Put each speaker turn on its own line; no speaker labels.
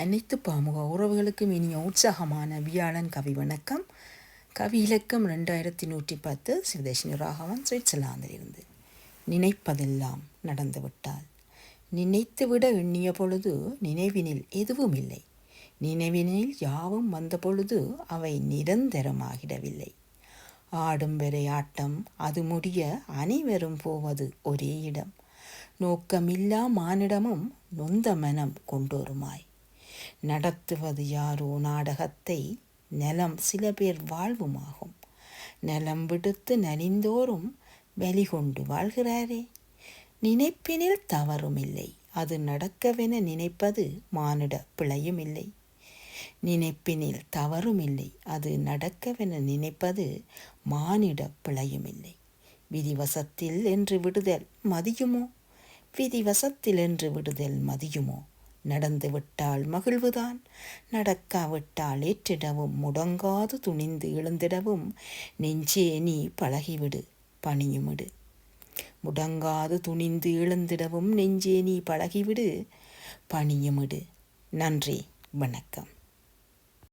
அனைத்து பாமுக உறவுகளுக்கும் இனிய உற்சாகமான வியாழன் கவி வணக்கம். கவி இலக்கம் ரெண்டாயிரத்தி நூற்றி பத்து சிவதேஷினி ராகவன் சுவிட்சர்லாந்திலிருந்து. நினைப்பதெல்லாம் நடந்துவிட்டால். நினைத்துவிட எண்ணிய பொழுது நினைவினில் எதுவும் இல்லை நினைவினில் யாவும் வந்த பொழுது அவை நிரந்தரமாகிடவில்லை. ஆடும் வரை ஆட்டம் அது முடிய அனைவரும் போவது ஒரே இடம். நோக்கமில்லா மானிடமும் நொந்த மனம் கொண்டோருமாய். நடத்துவது யாரோ நாடகத்தை நலம் சில பேர் வாழ்வுமாகும். நலம் விடுத்து நலிந்தோறும் வலி கொண்டு வாழ்கிறாரே. நினைப்பினில் தவறும் இல்லை அது நடக்கவென நினைப்பது மானிட பிழையும் இல்லை நினைப்பினில் தவறும் இல்லை அது நடக்கவென நினைப்பது மானிட பிழையும் இல்லை விதிவசத்தில் என்று விடுதல் மதியுமோ? விதிவசத்தில் என்று விடுதல் மதியுமோ? நடந்துவிட்டால் மகிழ்வுதான். நடக்காவிட்டால் ஏற்றிடவும் முடங்காது துணிந்து எழுந்திடவும். நெஞ்சே நீ பழகிவிடு பணியுமிடு. முடங்காது துணிந்து எழுந்திடவும் நெஞ்சே நீ பழகிவிடு பணியுமிடு. நன்றி வணக்கம்.